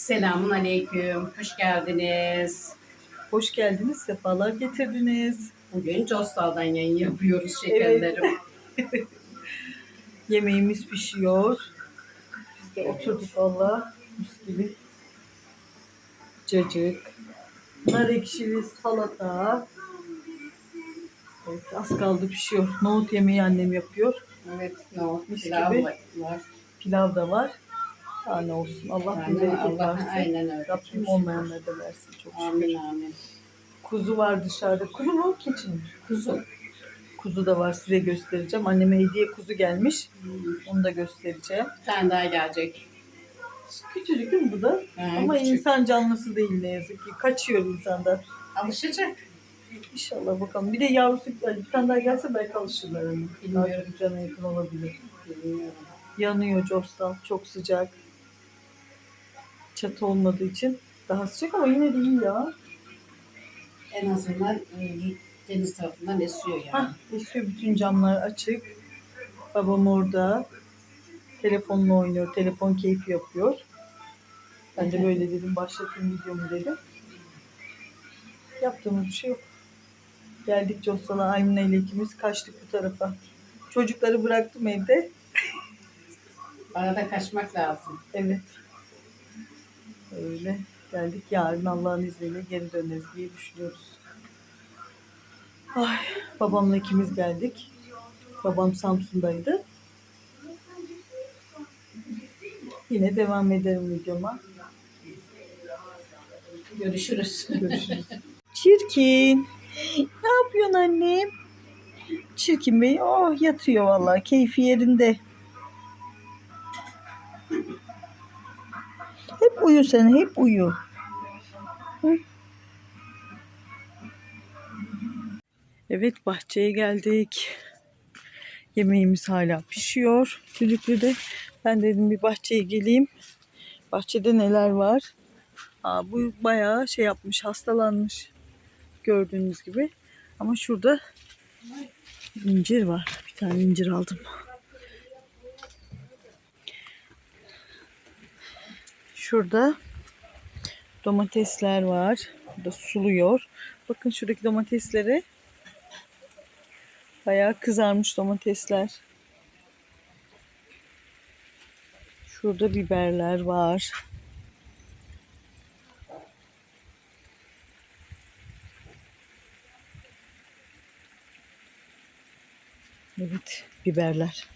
Selamun aleyküm. Hoş geldiniz. Hoş geldiniz, sefalar getirdiniz. Bugün Costal'dan yayın yapıyoruz şekerlerim. Yemeğimiz pişiyor. Biz de oturduk valla. Mis gibi. Cacık. Nar ekşili salata. Evet, az kaldı pişiyor. Nohut yemeği annem yapıyor. evet, no, Mis pilav gibi. var. Pilav da var. Daha ne olsun. Allah bereket Allah versin. aynen öyle. Rabbim olmayanlara da versin çok şükür. Amin amin. Kuzu var dışarıda. Kuzu mu? Keçi mi? Kuzu. Kuzu da var size göstereceğim. Anneme hediye kuzu gelmiş. Hmm, Onu da göstereceğim. Bir tane daha gelecek. Küçücük değil mi bu da? Ha, Ama küçük. insan canlısı değil ne yazık ki. Kaçıyor insandan. Alışacak. İnşallah bakalım. Bir de yavrusu bir tane daha gelse belki alışırlar. Hani. Daha Bilmiyorum. çok cana yakın olabilir. Bilmiyorum. Yanıyor Jobstal. Çok sıcak. Çatı olmadığı için daha sıcak ama yine de iyi ya. En azından e, deniz tarafından esiyor yani. Hah, esiyor bütün camlar açık. Babam orada. Telefonla oynuyor. Telefon keyfi yapıyor. Ben de böyle dedim başlatayım videomu dedim. Yaptığımız bir şey yok. Geldik Costal'a Aymine ile ikimiz kaçtık bu tarafa. Çocukları bıraktım evde. Bana da kaçmak lazım. Evet. Öyle geldik. Yarın Allah'ın izniyle geri döneriz diye düşünüyoruz. Ay, babamla ikimiz geldik. Babam Samsun'daydı. Yine devam ederim videoma. Görüşürüz. Görüşürüz. Çirkin. Ne yapıyorsun annem? Çirkin Bey oh yatıyor vallahi keyfi yerinde. Uyu sen hep uyu. Hı? Evet bahçeye geldik. Yemeğimiz hala pişiyor. Düdüklüde. Ben dedim bir bahçeye geleyim. Bahçede neler var? Aa, bu bayağı şey yapmış, hastalanmış. Gördüğünüz gibi. Ama şurada incir var. Bir tane incir aldım. Şurada domatesler var. Burada suluyor. Bakın şuradaki domatesleri. Bayağı kızarmış domatesler. Şurada biberler var. Evet, biberler.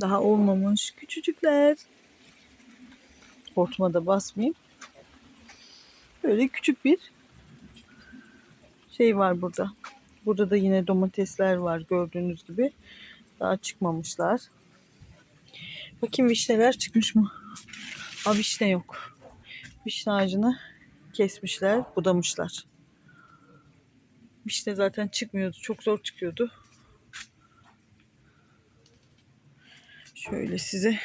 Daha olmamış küçücükler. Hortuma da basmayayım. Böyle küçük bir şey var burada. Burada da yine domatesler var gördüğünüz gibi. Daha çıkmamışlar. Bakayım vişneler çıkmış mı? Aa vişne yok. Vişne ağacını kesmişler, budamışlar. Vişne zaten çıkmıyordu. Çok zor çıkıyordu. Şöyle size.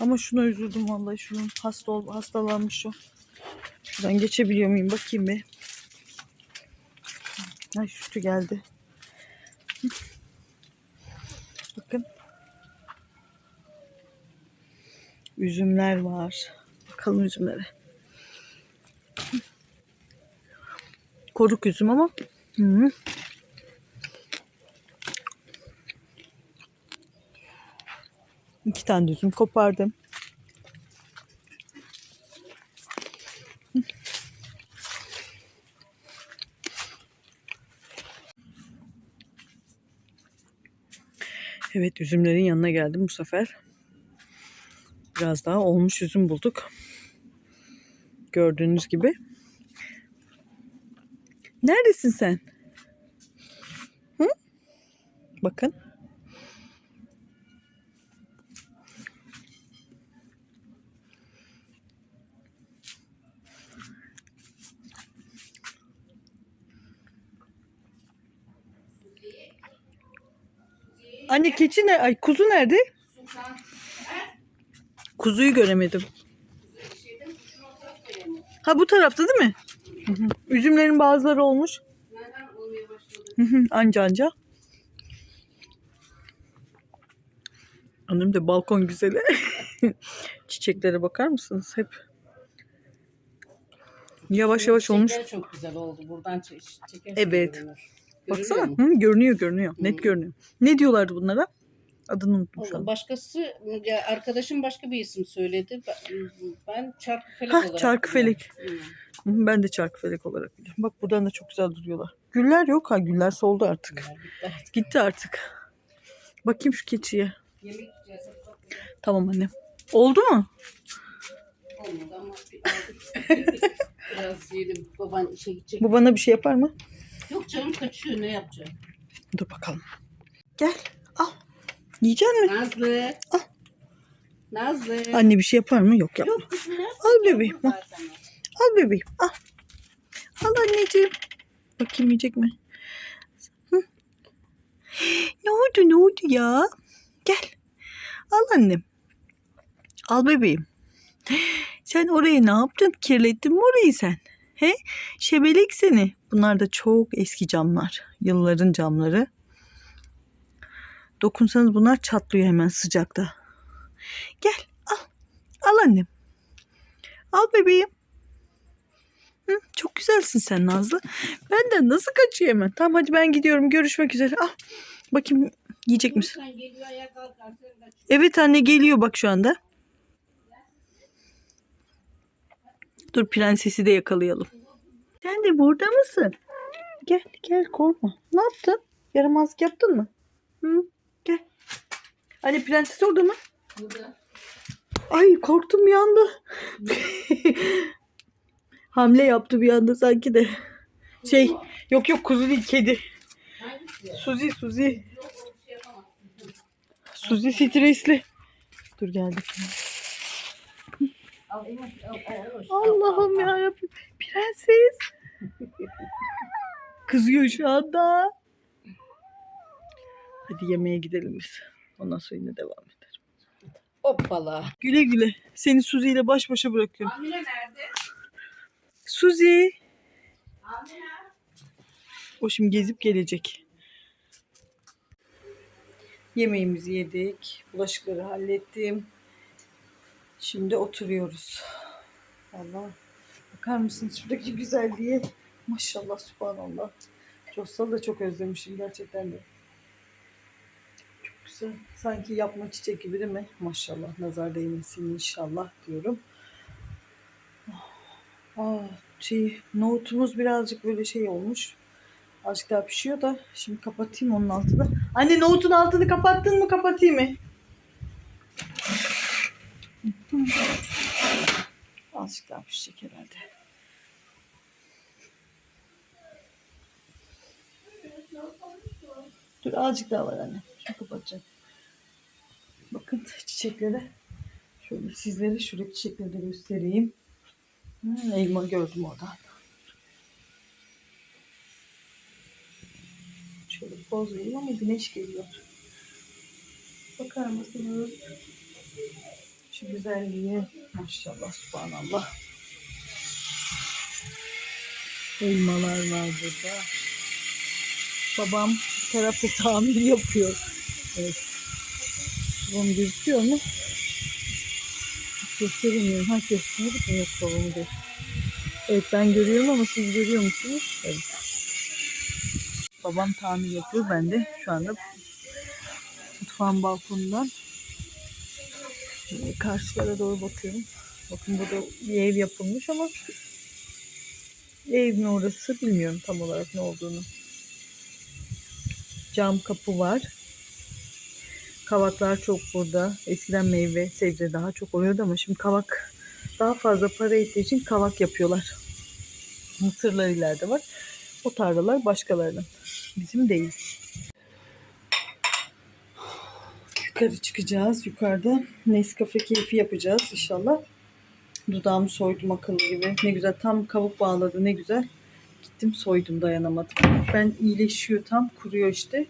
Ama şuna üzüldüm vallahi. Şunun hasta ol, hastalanmış o. Şuradan geçebiliyor muyum? Bakayım bir. Ay sütü geldi. Hı. Bakın. Üzümler var. Bakalım üzümlere. Hı. Koruk üzüm ama. Hı. İki tane üzüm kopardım. Evet üzümlerin yanına geldim bu sefer. Biraz daha olmuş üzüm bulduk. Gördüğünüz gibi. Neredesin sen? Hı? Bakın. Anne keçi ne? Ay kuzu nerede? Kuzuyu göremedim. Ha bu tarafta değil mi? Hı hı. Üzümlerin bazıları olmuş. Hı hı, anca anca. Annem de balkon güzeli. Çiçeklere bakar mısınız? Hep yavaş yavaş olmuş. Çiçekler çok güzel oldu. Buradan çe- çekersen Evet. görünür. Baksana. Mu? Hı, görünüyor görünüyor. Net Hı. görünüyor. Ne diyorlardı bunlara? Adını unuttum şu an. Başkası, ya arkadaşım başka bir isim söyledi. Ben, ben çarkıfelek Hah, olarak çarkıfelek. biliyorum. Hı, Ben de çarkıfelek olarak biliyorum. Bak buradan da çok güzel duruyorlar. Güller yok ha. Güller soldu artık. Hı. Bitti artık. Gitti artık. Bakayım şu keçiye. Yemek. Tamam annem. Oldu mu? Olmadı ama. Biraz yedim. Baban işe gidecek. Bu bana bir şey yapar mı? Yok canım kaçıyor ne yapacak? Dur bakalım. Gel. Al. Yiyecek misin? Nazlı. Al. Nazlı. Anne bir şey yapar mı? Yok yapma. Yok kızım ne Al bebeğim. Al. Al bebeğim. Al. Al anneciğim. Bakayım yiyecek mi? Hı? Ne oldu ne oldu ya? Gel. Al annem. Al bebeğim. Sen oraya ne yaptın? Kirlettin mi orayı sen? He? Şebelek seni. Bunlar da çok eski camlar. Yılların camları. Dokunsanız bunlar çatlıyor hemen sıcakta. Gel al. Al annem. Al bebeğim. Hı, çok güzelsin sen Nazlı. Benden nasıl kaçıyor hemen? Tamam hadi ben gidiyorum. Görüşmek üzere. Al. Bakayım yiyecek misin? Evet anne geliyor bak şu anda. Dur prensesi de yakalayalım. Sen de burada mısın? Gel gel korkma. Ne yaptın? Yaramazlık yaptın mı? Hı? Gel. Anne prenses orada mı? Burada. Ay korktum bir anda. Hamle yaptı bir anda sanki de. Şey yok yok kuzu değil kedi. Suzi Suzi. Suzi stresli. Dur geldi. Al Eymen, al, al, al, al, Allah'ım al, al. ya Prenses. Kızıyor şu anda. Hadi yemeğe gidelim biz. Ondan sonra yine devam ederim. Hoppala. Güle güle. Seni Suzi ile baş başa bırakıyorum. Amine nerede? Suzi. Amine. O şimdi gezip gelecek. Yemeğimizi yedik. Bulaşıkları hallettim. Şimdi oturuyoruz. Allah. Bakar mısınız şuradaki güzelliğe? Maşallah subhanallah. Costalı da çok özlemişim gerçekten de. Çok güzel. Sanki yapma çiçek gibi değil mi? Maşallah. Nazar değmesin inşallah diyorum. Aa, şey, nohutumuz birazcık böyle şey olmuş. Azıcık daha pişiyor da şimdi kapatayım onun altını. Anne nohutun altını kapattın mı kapatayım mı? Azıcık daha pişecek herhalde. Dur azıcık daha var anne. Şimdi kapatacağım. Bakın çiçeklere. Şöyle sizlere şuradaki çiçekleri de göstereyim. Hmm, elma gördüm oradan. Şöyle poz vereyim ama güneş geliyor. Bakar mısınız? Şu güzelliğe. Maşallah, subhanallah. Elmalar var burada. Babam bu tamir yapıyor. Evet. Babam gözüküyor mu? Gösteremiyorum. Ha gösterdik mi? Yok babamı göster. Evet ben görüyorum ama siz görüyor musunuz? Evet. Babam tamir yapıyor. Ben de şu anda mutfağın balkonundan karşılara doğru bakıyorum. Bakın burada bir ev yapılmış ama ev mi orası bilmiyorum tam olarak ne olduğunu. Cam kapı var. Kavaklar çok burada. Eskiden meyve, sebze daha çok oluyordu ama şimdi kavak daha fazla para ettiği için kavak yapıyorlar. Mısırlar ileride var. O tarlalar başkalarının. Bizim değil. Yukarı çıkacağız. Yukarıda Nescafe keyfi yapacağız inşallah. Dudağımı soydum akıllı gibi. Ne güzel tam kabuk bağladı ne güzel. Gittim soydum dayanamadım. Ben iyileşiyor tam kuruyor işte.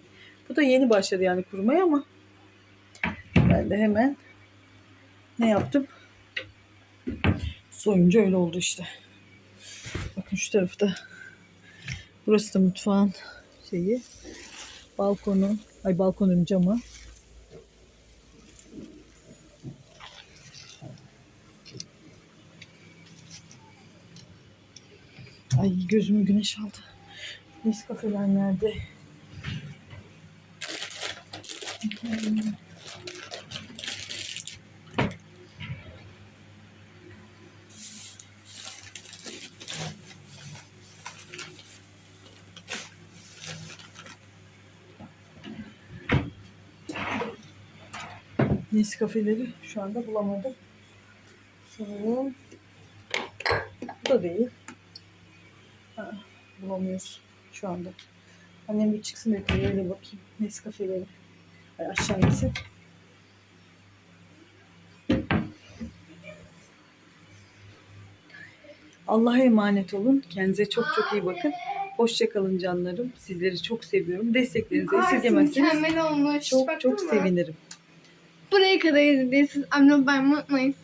Bu da yeni başladı yani kurumaya ama ben de hemen ne yaptım? Soyunca öyle oldu işte. Bakın şu tarafta. Burası da mutfağın şeyi. Balkonu. Ay balkonun camı. Ay gözümü güneş aldı. Nescafeler nerede? Nescafeleri şu anda bulamadım. Sanırım bu da değil. Ha, bulamıyoruz şu anda. Annem bir çıksın bekliyor öyle bakayım. Nescafeleri. Ay aşağı insin. Allah'a emanet olun. Kendinize çok çok iyi bakın. Hoşça kalın canlarım. Sizleri çok seviyorum. Desteklerinizi esirgemezseniz mükemmel olmuş. çok Baktın çok mı? sevinirim. Buraya kadar izlediyseniz abone olmayı unutmayın.